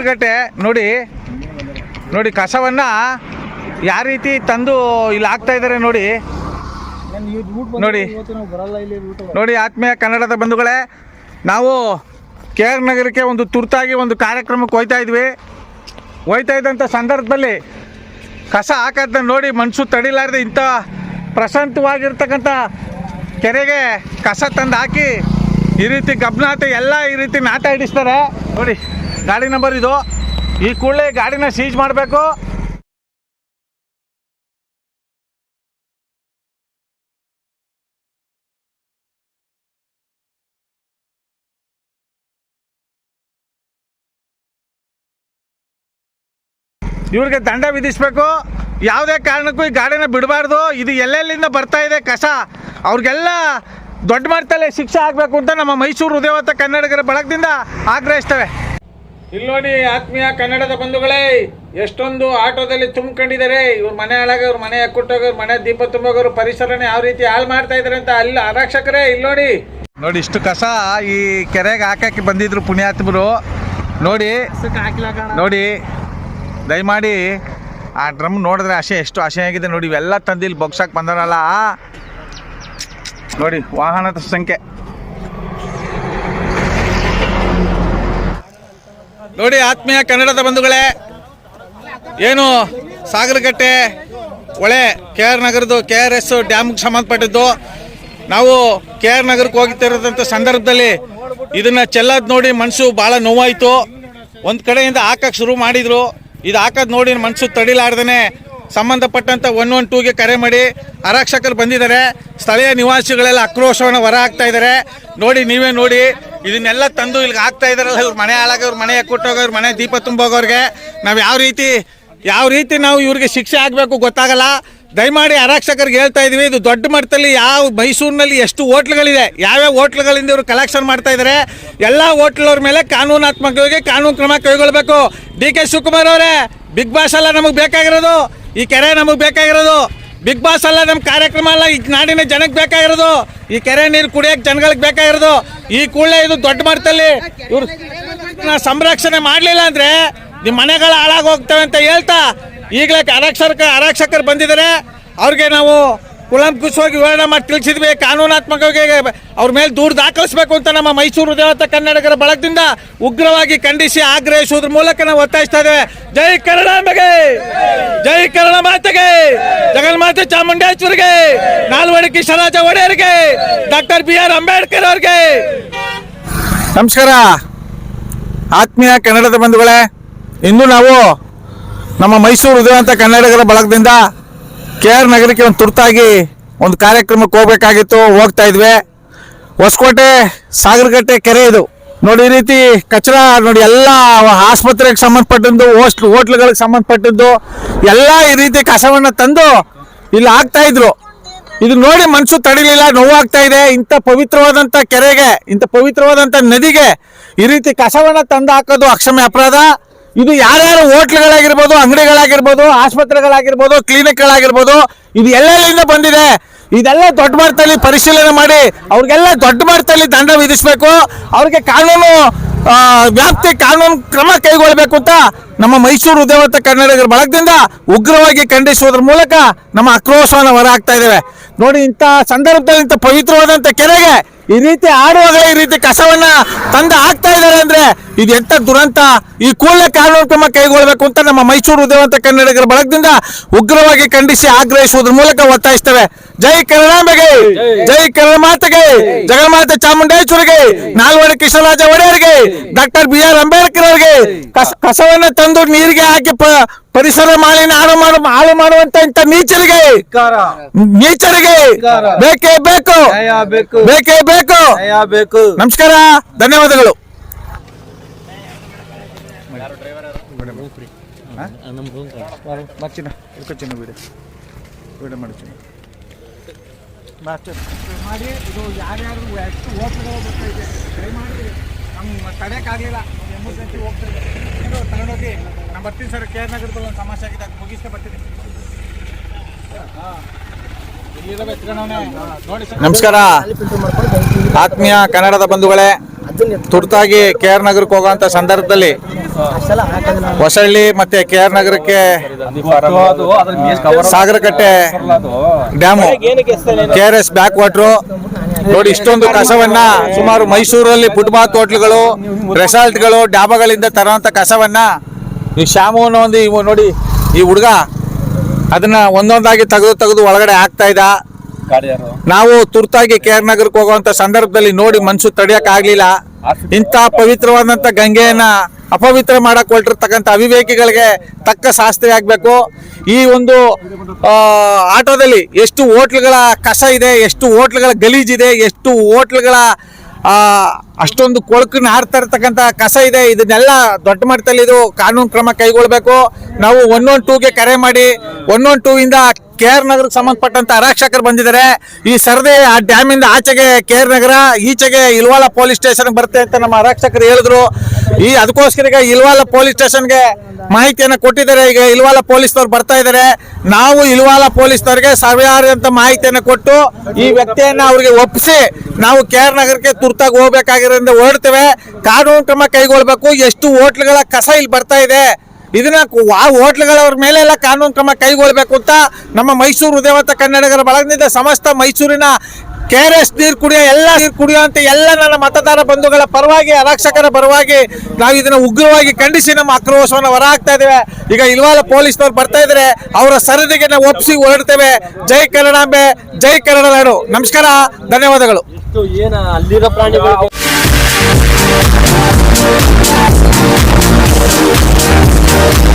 ಸಾಗರಗಟ್ಟೆ ನೋಡಿ ನೋಡಿ ಕಸವನ್ನು ಯಾವ ರೀತಿ ತಂದು ಇಲ್ಲಿ ಹಾಕ್ತಾ ಇದ್ದಾರೆ ನೋಡಿ. ನೋಡಿ ನೋಡಿ ಆತ್ಮೀಯ ಕನ್ನಡದ ಬಂಧುಗಳೇ, ನಾವು ಕೆ ಆರ್ ನಗರಕ್ಕೆ ಒಂದು ತುರ್ತಾಗಿ ಒಂದು ಕಾರ್ಯಕ್ರಮಕ್ಕೆ ಹೋಯ್ತಾ ಇದ್ವಿ. ಹೋಯ್ತಾ ಇದ್ದಂಥ ಸಂದರ್ಭದಲ್ಲಿ ಕಸ ಹಾಕೋದನ್ನ ನೋಡಿ ಮನಸ್ಸು ತಡಿಲಾರ್ದೆ ಇಂಥ ಪ್ರಶಾಂತವಾಗಿರ್ತಕ್ಕಂಥ ಕೆರೆಗೆ ಕಸ ತಂದು ಹಾಕಿ ಈ ರೀತಿ ಗಬ್ನಾತ ಎಲ್ಲ ಈ ರೀತಿ ನಾಟ ಹಿಡಿಸ್ತಾರೆ. ನೋಡಿ. ಗಾಡಿ ನಂಬರ್ ಇದು. ಈ ಕೂಡಲೇ ಗಾಡಿನ ಸೀಜ್ ಮಾಡಬೇಕು. ಇವ್ರಿಗೆ ದಂಡ ವಿಧಿಸ್ಬೇಕು. ಯಾವುದೇ ಕಾರಣಕ್ಕೂ ಈ ಗಾಡಿನ ಬಿಡಬಾರ್ದು. ಇದು ಎಲ್ಲೆಲ್ಲಿಂದ ಬರ್ತಾ ಇದೆ ಕಸ? ಅವ್ರಿಗೆಲ್ಲ ದೊಡ್ಡ ಮಟ್ಟದಲ್ಲಿ ಶಿಕ್ಷೆ ಆಗಬೇಕು ಅಂತ ನಮ್ಮ ಮೈಸೂರು ಉದಯವತ್ತ ಕನ್ನಡಿಗರ ಬಳಗದಿಂದ ಆಗ್ರಹಿಸ್ತೇವೆ. ಇಲ್ಲಿ ನೋಡಿ ಆತ್ಮೀಯ ಕನ್ನಡದ ಬಂಧುಗಳೇ, ಎಷ್ಟೊಂದು ಆಟೋದಲ್ಲಿ ತುಂಬಿಕೊಂಡಿದ್ದಾರೆ. ಇವ್ರ ಮನೆ ಹಾಳಾಗ ಇವ್ರ ಮನೆ ಕುಟ್ಟೋಗೋರು ಮನೆ ದೀಪ ತುಂಬೋಗೋರು ಪರಿಸರನೇ ಯಾವ ರೀತಿ ಹಾಳು ಮಾಡ್ತಾ ಇದ್ದಾರೆ ಅಂತ ಅಲ್ಲಿ ಆರಕ್ಷಕರೇ ಇಲ್ಲಿ ನೋಡಿ ನೋಡಿ ಇಷ್ಟು ಕಸ ಈ ಕೆರೆಗೆ ಹಾಕಕ್ಕೆ ಬಂದಿದ್ರು ಪುಣ್ಯಾತ್ಮರು. ನೋಡಿ ನೋಡಿ, ದಯಮಾಡಿ ಆ ಡ್ರಮ್ ನೋಡಿದ್ರೆ ಆಸೆ, ಎಷ್ಟು ಆಸೆ ಆಗಿದೆ ನೋಡಿ, ಇವೆಲ್ಲ ತಂದಿಲ್ಲಿ ಬೊಗ್ಸಕ್ಕೆ ಬಂದಾರಲ್ಲ ನೋಡಿ, ವಾಹನದ ಸಂಖ್ಯೆ. ನೋಡಿ ಆತ್ಮೀಯ ಕನ್ನಡದ ಬಂಧುಗಳೇ, ಏನು ಸಾಗರಗಟ್ಟೆ ಹೊಳೆ ಕೆ ಆರ್ ನಗರದ್ದು ಕೆ ಆರ್ ಎಸ್ ಡ್ಯಾಮ್ಗೆ ಸಂಬಂಧಪಟ್ಟಿದ್ದು, ನಾವು ಕೆ ಆರ್ ನಗರಕ್ಕೆ ಹೋಗ್ತಿರೋದಂಥ ಸಂದರ್ಭದಲ್ಲಿ ಇದನ್ನ ಚೆಲ್ಲೋದು ನೋಡಿ ಮನಸ್ಸು ಭಾಳ ನೋವಾಯಿತು. ಒಂದು ಕಡೆಯಿಂದ ಹಾಕಕ್ಕೆ ಶುರು ಮಾಡಿದ್ರು. ಇದು ಹಾಕೋದು ನೋಡಿ ಮನಸ್ಸು ತಡಿಲಾರ್ದೇ ಸಂಬಂಧಪಟ್ಟಂತ ಒನ್ ಒನ್ ಟೂಗೆ ಕರೆ ಮಾಡಿ ಆರಕ್ಷಕರು ಬಂದಿದ್ದಾರೆ. ಸ್ಥಳೀಯ ನಿವಾಸಿಗಳೆಲ್ಲ ಆಕ್ರೋಶವನ್ನು ಹೊರ ಹಾಕ್ತಾ ಇದ್ದಾರೆ. ನೋಡಿ ನೀವೇ ನೋಡಿ ಇದನ್ನೆಲ್ಲ ತಂದು ಇಲ್ಲಿಗೆ ಹಾಕ್ತಾ ಇದಾರಲ್ಲ ಇವ್ರ ಮನೆ ಹಾಳಾಗೋರು ಮನೆ ಕೊಟ್ಟೋಗೋರು ಮನೆ ದೀಪ ತುಂಬೋಗೋರ್ಗೆ. ನಾವು ಯಾವ ರೀತಿ ಯಾವ ರೀತಿ ನಾವು ಇವ್ರಿಗೆ ಶಿಕ್ಷೆ ಆಗಬೇಕು ಗೊತ್ತಾಗಲ್ಲ. ದಯಮಾಡಿ ಆರಕ್ಷಕರಿಗೆ ಹೇಳ್ತಾ ಇದೀವಿ, ಇದು ದೊಡ್ಡ ಮಟ್ಟದಲ್ಲಿ ಯಾವ ಮೈಸೂರಿನಲ್ಲಿ ಎಷ್ಟು ಹೋಟ್ಲುಗಳಿದೆ, ಯಾವ್ಯಾವ ಹೋಟ್ಲುಗಳಿಂದ ಇವರು ಕಲೆಕ್ಷನ್ ಮಾಡ್ತಾ ಇದ್ದಾರೆ ಎಲ್ಲ ಹೋಟ್ಲವ್ರ ಮೇಲೆ ಕಾನೂನಾತ್ಮಕವಾಗಿ ಕಾನೂನು ಕ್ರಮ ಕೈಗೊಳ್ಬೇಕು ಡಿ ಕೆ ಶಿವಕುಮಾರ್ ಅವರೇ, ಬಿಗ್ ಬಾಸ್ ಅಲ್ಲ ನಮಗೆ ಬೇಕಾಗಿರೋದು. ಈ ಕೆರೆ ನಮಗೆ ಬೇಕಾಗಿರೋದು. ಬಿಗ್ ಬಾಸ್ ಅಲ್ಲ ನಮ್ಮ ಕಾರ್ಯಕ್ರಮ ಅಲ್ಲ, ಈ ನಾಡಿನ ಜನಕ್ಕೆ ಬೇಕಾಗಿರೋದು, ಈ ಕೆರೆ ನೀರು ಕುಡಿಯೋಕೆ ಜನಗಳಿಗೆ ಬೇಕಾಗಿರೋದು, ಈ ಕೂಡಲೇ ಇದು ದೊಡ್ಡ ಮಟ್ಟದಲ್ಲಿ ಇವ್ರು ಸಂರಕ್ಷಣೆ ಮಾಡಲಿಲ್ಲ ಅಂದರೆ ನಿಮ್ಮ ಮನೆಗಳು ಹಾಳಾಗಿ ಹೋಗ್ತವೆ ಅಂತ ಹೇಳ್ತಾ, ಈಗಲೇ ಆರಕ್ಷಕ ಆರಕ್ಷಕರು ಬಂದಿದ್ದಾರೆ ಅವ್ರಿಗೆ ನಾವು ಕುಲಂಕುಷವಾಗಿ ವಿವರಣೆ ಮಾಡಿ ತಿಳಿಸಿದ್ವಿ, ಕಾನೂನಾತ್ಮಕವಾಗಿ ಅವ್ರ ಮೇಲೆ ದೂರು ದಾಖಲಿಸಬೇಕು ಅಂತ ನಮ್ಮ ಮೈಸೂರು ದೇವತ ಕನ್ನಡಿಗರ ಬಳಗದಿಂದ ಉಗ್ರವಾಗಿ ಖಂಡಿಸಿ ಆಗ್ರಹಿಸುವುದ್ರ ಮೂಲಕ ನಾವು ಒತ್ತಾಯಿಸ್ತಾ ಇದ್ದೇವೆ. ಜೈ ಕನ್ನಡಾಂಬೆಗೆ ಜೈ ಕನ್ನಡ ಮಾತೆಗೆ ಜಗನ್ಮಾತೆ ಚಾಮುಂಡೇಶ್ವರಿಗೆ, ನಾಲ್ವಡಿ ಕಿಶರಾಜ ಒಡೆಯರಿಗೆ, ಡಾಕ್ಟರ್ ಬಿ ಆರ್ ಅಂಬೇಡ್ಕರ್ ಅವ್ರಿಗೆ. ನಮಸ್ಕಾರ. ಆತ್ಮೀಯ ಕನ್ನಡದ ಬಂಧುಗಳೇ, ಇಂದು ನಾವು ನಮ್ಮ ಮೈಸೂರು ಉದಯವಂತ ಕನ್ನಡಿಗರ ಬಳಗದಿಂದ ಕೆ ಆರ್ ನಗರಕ್ಕೆ ಒಂದು ತುರ್ತಾಗಿ ಒಂದು ಕಾರ್ಯಕ್ರಮಕ್ಕೆ ಹೋಗ್ಬೇಕಾಗಿತ್ತು, ಹೋಗ್ತಾ ಇದ್ವಿ. ಹೊಸಕೋಟೆ, ಸಾಗರಗಟ್ಟೆ ಕೆರೆ ಇದು. ನೋಡಿ, ಈ ರೀತಿ ಕಚರ, ನೋಡಿ, ಎಲ್ಲ ಆಸ್ಪತ್ರೆಗೆ ಸಂಬಂಧಪಟ್ಟದ್ದು, ಹೋಸ್ಟ್, ಹೋಟ್ಲುಗಳಿಗೆ ಸಂಬಂಧಪಟ್ಟದ್ದು, ಎಲ್ಲ ಈ ರೀತಿ ಕಸವನ್ನು ತಂದು ಇಲ್ಲಿ ಹಾಕ್ತಾ ಇದ್ರು. ಇದು ನೋಡಿ ಮನಸ್ಸು ತಡಿಲಿಲ್ಲ, ನೋವಾಗ್ತಾ ಇದೆ. ಇಂಥ ಪವಿತ್ರವಾದಂಥ ಕೆರೆಗೆ, ಇಂಥ ಪವಿತ್ರವಾದಂಥ ನದಿಗೆ ಈ ರೀತಿ ಕಸವನ್ನು ತಂದು ಹಾಕೋದು ಅಕ್ಷಮ್ಯ ಅಪರಾಧ. ಇದು ಯಾರ್ಯಾರು ಹೋಟ್ಲ್ಗಳಾಗಿರ್ಬೋದು, ಅಂಗಡಿಗಳಾಗಿರ್ಬೋದು, ಆಸ್ಪತ್ರೆಗಳಾಗಿರ್ಬೋದು, ಕ್ಲಿನಿಕ್ಗಳಾಗಿರ್ಬೋದು, ಇದು ಎಲ್ಲೆಲ್ಲಿಂದ ಬಂದಿದೆ? ಇದೆಲ್ಲ ದೊಡ್ಡ ಮಟ್ಟದಲ್ಲಿ ಪರಿಶೀಲನೆ ಮಾಡಿ, ಅವ್ರಿಗೆಲ್ಲ ದೊಡ್ಡ ಮಟ್ಟದಲ್ಲಿ ದಂಡ ವಿಧಿಸಬೇಕು. ಅವ್ರಿಗೆ ಕಾನೂನು ವ್ಯಾಪ್ತಿ ಕಾನೂನು ಕ್ರಮ ಕೈಗೊಳ್ಳಬೇಕು ಅಂತ ನಮ್ಮ ಮೈಸೂರು ಉದ್ಯಮತ ಕನ್ನಡಿಗರ ಬಳಗದಿಂದ ಉಗ್ರವಾಗಿ ಖಂಡಿಸುವುದರ ಮೂಲಕ ನಮ್ಮ ಆಕ್ರೋಶವನ್ನು ಹೊರಹಾಕ್ತಾ ಇದ್ದೇವೆ. ನೋಡಿ, ಇಂಥ ಸಂದರ್ಭದಲ್ಲಿ ಇಂಥ ಪವಿತ್ರವಾದಂಥ ಕೆರೆಗೆ ಈ ರೀತಿ ಆಡುವಾಗ ಈ ರೀತಿ ಕಸವನ್ನ ತಂದು ಹಾಕ್ತಾ ಇದ್ದಾರೆ ಅಂದ್ರೆ ಇದು ಎಂತ ದುರಂತ? ಈ ಕೂಡಲೇ ಕಾನೂನು ಕ್ರಮ ಕೈಗೊಳ್ಳಬೇಕು ಅಂತ ನಮ್ಮ ಮೈಸೂರು ಉದಯವಂತ ಕನ್ನಡಿಗರ ಬಳಗದಿಂದ ಉಗ್ರವಾಗಿ ಖಂಡಿಸಿ ಆಗ್ರಹಿಸುವುದರ ಮೂಲಕ ಒತ್ತಾಯಿಸ್ತೇವೆ. ಜೈ ಕನ್ನಡಾಂಬೆಗೆ ಜೈ ಕನ್ನಡ ಮಾತೆಗೆ ಜಗನ್ಮಾತೆ ಚಾಮುಂಡೇಶ್ವರಿಗೆ ನಾಲ್ವಡಿ ಕೃಷ್ಣರಾಜ ಒಡೆಯರಿಗೆ ಡಾಕ್ಟರ್ ಬಿ ಆರ್ ಅಂಬೇಡ್ಕರ್ ಅವರಿಗೆ ಕಸ ಕಸವನ್ನ ತಂದು ನೀರಿಗೆ ಹಾಕಿ ಪರಿಸರ ಮಾಲಿನ್ಯ ಹಾಳು ಮಾಡು ಹಾಳು ಮಾಡುವಂತ ಇಂಥ ನೀಚರಿಗೆ ನೀಚರಿಗೆ ಬೇಕೇ ಬೇಕು ಬೇಕು ಬೇಕೇ ಬೇಕು ಬೇಕು ನಮಸ್ಕಾರ ಧನ್ಯವಾದಗಳು ಮಚ್ಚಿನ ಚಿನ್ನ ವಿಡಿಯೋ ವಿಡಿಯೋ ಮಾಡಿ ಚಿನ್ನ ಮಾಡಿ ಇದು ಯಾರ್ಯಾರು ಎಷ್ಟು ಹೋಟ್ಲುಗಳು ಬರ್ತಾ ಇದೆ ದಯಮಾಡಿ ನಮ್ಮ ತಡೆಯೋಕ್ಕಾಗಲಿಲ್ಲ ಎಮರ್ಜೆನ್ಸಿ ಹೋಗ್ತಾ ಇದೆ. ಇದು ತಗೊಂಡೋಗಿ ನಾನು ಬರ್ತೀನಿ ಸರ್ ಕೆ ಆರ್ ನಗರದಲ್ಲಿ ಒಂದು ಸಮಸ್ಯೆ ಆಗಿದೆ ಅದು ಮುಗಿಸ್ಕೊ ಬರ್ತೀನಿ. ನಮಸ್ಕಾರ. ಆತ್ಮೀಯ ಕನ್ನಡದ ಬಂಧುಗಳೇ. ತುರ್ತಾಗಿ ಕೆ ಆರ್ ನಗರಕ್ಕೆ ಹೋಗುವಂತ ಸಂದರ್ಭದಲ್ಲಿ ಹೊಸಳ್ಳಿ ಮತ್ತೆ ಕೆ ಆರ್ ನಗರಕ್ಕೆ Sagarakatte dam. K R S back water ನೋಡಿ ಇಷ್ಟೊಂದು ಕಸವನ್ನ ಸುಮಾರು ಮೈಸೂರಲ್ಲಿ ಫುಟ್ಬಾತ್ ಹೋಟ್ಲ್ಗಳು ರೆಸಾರ್ಟ್ಗಳು ಡಾಬಾಗಳಿಂದ ತರುವಂತ ಕಸವನ್ನ ಈ ಶ್ಯಾಮು ಅನ್ನೋ ಒಂದು ಇವು ನೋಡಿ ಈ ಹುಡುಗ ಅದನ್ನ ಒಂದೊಂದಾಗಿ ತೆಗೆದು ತೆಗೆದು ಒಳಗಡೆ ಹಾಕ್ತಾ ಇದ್ದ. ನಾವು ತುರ್ತಾಗಿ ಕೆ ಆರ್ ನಗರಕ್ಕೆ ಹೋಗುವಂತ ಸಂದರ್ಭದಲ್ಲಿ ನೋಡಿ ಮನ್ಸು ತಡಿಯಕ್ ಆಗ್ಲಿಲ್ಲ. ಇಂಥ ಪವಿತ್ರವಾದಂತ ಗಂಗೆಯನ್ನ ಅಪವಿತ್ರ ಮಾಡಕ್ ಹೊರಟಿರ್ತಕ್ಕಂಥ ಅವಿವೇಕಿಗಳಿಗೆ ತಕ್ಕ ಶಾಸ್ತ್ರಿ ಆಗ್ಬೇಕು. ಈ ಒಂದು ಆಟೋದಲ್ಲಿ ಎಷ್ಟು ಹೋಟ್ಲ್ಗಳ ಕಸ ಇದೆ, ಎಷ್ಟು ಹೋಟ್ಲ್ಗಳ ಗಲೀಜಿದೆ ಎಷ್ಟು ಹೋಟ್ಲ್ಗಳ ಅಷ್ಟೊಂದು ಕೊಳಕನ್ನು ಹಾರ್ತಾ ಇರ್ತಕ್ಕಂಥ ಕಸ ಇದೆ. ಇದನ್ನೆಲ್ಲ ದೊಡ್ಡ ಮಟ್ಟದಲ್ಲಿ ಇದು ಕಾನೂನು ಕ್ರಮ ಕೈಗೊಳ್ಬೇಕು. ನಾವು ಒನ್ ಒನ್ ಟೂಗೆ ಕರೆ ಮಾಡಿ, ಒನ್ ಒನ್ ಟೂ ಇಂದ ಕೆ ಆರ್ ನಗರಕ್ಕೆ ಸಂಬಂಧಪಟ್ಟಂತ ಆರಕ್ಷಕರು ಬಂದಿದ್ದಾರೆ. ಈ ಸರದಿ ಆ ಡ್ಯಾಮ್ ಇಂದ ಆಚೆಗೆ ಕೆ ಆರ್ ನಗರ, ಈಚೆಗೆ ಇಲ್ವಾಲ ಪೊಲೀಸ್ ಸ್ಟೇಷನ್ ಬರುತ್ತೆ ಅಂತ ನಮ್ಮ ಆರಕ್ಷಕರು ಹೇಳಿದ್ರು. ಈ ಅದಕ್ಕೋಸ್ಕರ ಈಗ ಇಲ್ವಾಲ ಪೊಲೀಸ್ ಸ್ಟೇಷನ್ಗೆ ಮಾಹಿತಿಯನ್ನು ಕೊಟ್ಟಿದ್ದಾರೆ. ಈಗ ಇಲ್ವಾಲ ಪೊಲೀಸ್ನವ್ರು ಬರ್ತಾ ಇದ್ದಾರೆ. ನಾವು ಇಲ್ವಾಲ ಪೊಲೀಸ್ನವ್ರಿಗೆ ಅಂತ ಮಾಹಿತಿಯನ್ನು ಕೊಟ್ಟು ಈ ವ್ಯಕ್ತಿಯನ್ನ ಅವ್ರಿಗೆ ಒಪ್ಪಿಸಿ ನಾವು ಕೆ ಆರ್ ನಗರಕ್ಕೆ ತುರ್ತಾಗಿ ಹೋಗ್ಬೇಕಾಗಿರೋದ್ರಿಂದ ಹೊರಡ್ತೇವೆ. ಕಾನೂನು ಕ್ರಮ ಕೈಗೊಳ್ಬೇಕು. ಎಷ್ಟು ಹೋಟ್ಲುಗಳ ಕಸ ಇಲ್ಲಿ ಬರ್ತಾ ಇದೆ. ಇದನ್ನ ಆ ಹೋಟ್ಲುಗಳವ್ರ ಮೇಲೆ ಎಲ್ಲ ಕಾನೂನು ಕ್ರಮ ಕೈಗೊಳ್ಬೇಕು ಅಂತ ನಮ್ಮ ಮೈಸೂರು ಉದಯವಂತ ಕನ್ನಡಿಗರ ಬಳಗದಿಂದ ಸಮಸ್ತ ಮೈಸೂರಿನ ಕೆ ಆರ್ ಎಸ್ ನೀರು ಕುಡಿಯೋ ಎಲ್ಲ ನೀರು ಕುಡಿಯೋ ಅಂತ ಎಲ್ಲ ನನ್ನ ಮತದಾರ ಬಂಧುಗಳ ಪರವಾಗಿ, ಅರಕ್ಷಕರ ಪರವಾಗಿ ನಾವು ಇದನ್ನ ಉಗ್ರವಾಗಿ ಖಂಡಿಸಿ ನಮ್ಮ ಆಕ್ರೋಶವನ್ನು ಹೊರಹಾಕ್ತಾ ಇದ್ದೇವೆ. ಈಗ ಇಲ್ವಾಲ ಪೊಲೀಸ್ನವ್ರು ಬರ್ತಾ ಇದ್ರೆ ಅವರ ಸರದಿಗೆ ನಾವು ಒಪ್ಪಿಸಿ ಹೊರಡ್ತೇವೆ. ಜೈ ಕನ್ನಡಾಂಬೆ ಜೈ ಕನ್ನಡ ನಾಡು. ನಮಸ್ಕಾರ, ಧನ್ಯವಾದಗಳು. ಅಲ್ಲಿರೋ Thank